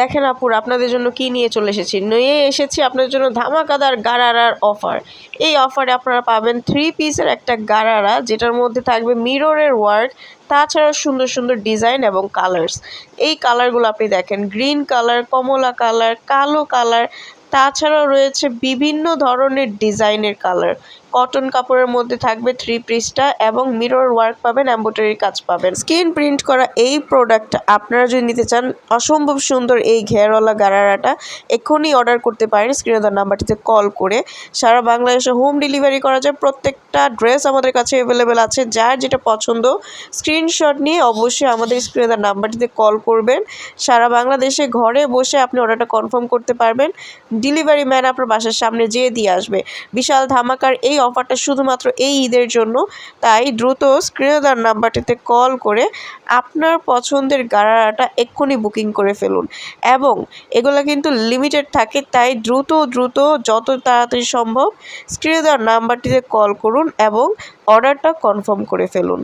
দেখেন আপুর, আপনাদের জন্য কি নিয়ে চলে এসেছি? নিয়ে এসেছি আপনাদের জন্য ধামাকাদার গারারার অফার। এই অফারে আপনারা পাবেন থ্রি পিসের একটা গারারা, যেটার মধ্যে থাকবে মিররের ওয়ার্ক তাছাড়াও সুন্দর সুন্দর ডিজাইন এবং কালার্স এই কালারগুলো আপনি দেখেন গ্রিন কালার কমলা কালার কালো কালার তাছাড়াও রয়েছে বিভিন্ন ধরনের ডিজাইনের কালার কটন কাপড়ের মধ্যে থাকবে থ্রি পিসটা এবং মিরর ওয়ার্ক পাবেন এম্ব্রয়ডারি কাজ পাবেন। স্ক্রিন প্রিন্ট করা এই প্রোডাক্ট আপনারা যদি নিতে চান, অসম্ভব সুন্দর এই ঘেরওয়ালা গারারাটা এক্ষুনি অর্ডার করতে পারেন স্ক্রিনে দেওয়ার নাম্বারটিতে কল করে। সারা বাংলাদেশে হোম ডেলিভারি করা যায়, প্রত্যেকটা ড্রেস আমাদের কাছে অ্যাভেলেবেল আছে, যার যেটা পছন্দ স্ক্রিনশট নিয়ে অবশ্যই আমাদের স্ক্রিনে দেওয়ার নাম্বারটিতে কল করবেন। সারা বাংলাদেশে ঘরে বসে আপনি অর্ডারটা কনফার্ম করতে পারবেন। ডেলিভারি ম্যান আপনার বাসার সামনে যেয়ে দিয়ে আসবে। বিশাল ধামাকার এই অফারটা শুধুমাত্র এই ঈদের জন্য। তাই দ্রুত স্ক্রিনদার নাম্বারটিতে কল করে আপনার পছন্দের গাড়াটা এক্ষুনি বুকিং করে ফেলুন। এবং এগুলো কিন্তু লিমিটেড থাকে, তাই দ্রুত দ্রুত যত তাড়াতাড়ি সম্ভব স্ক্রিনদার নাম্বারটিতে কল করুন এবং অর্ডারটা কনফার্ম করে ফেলুন।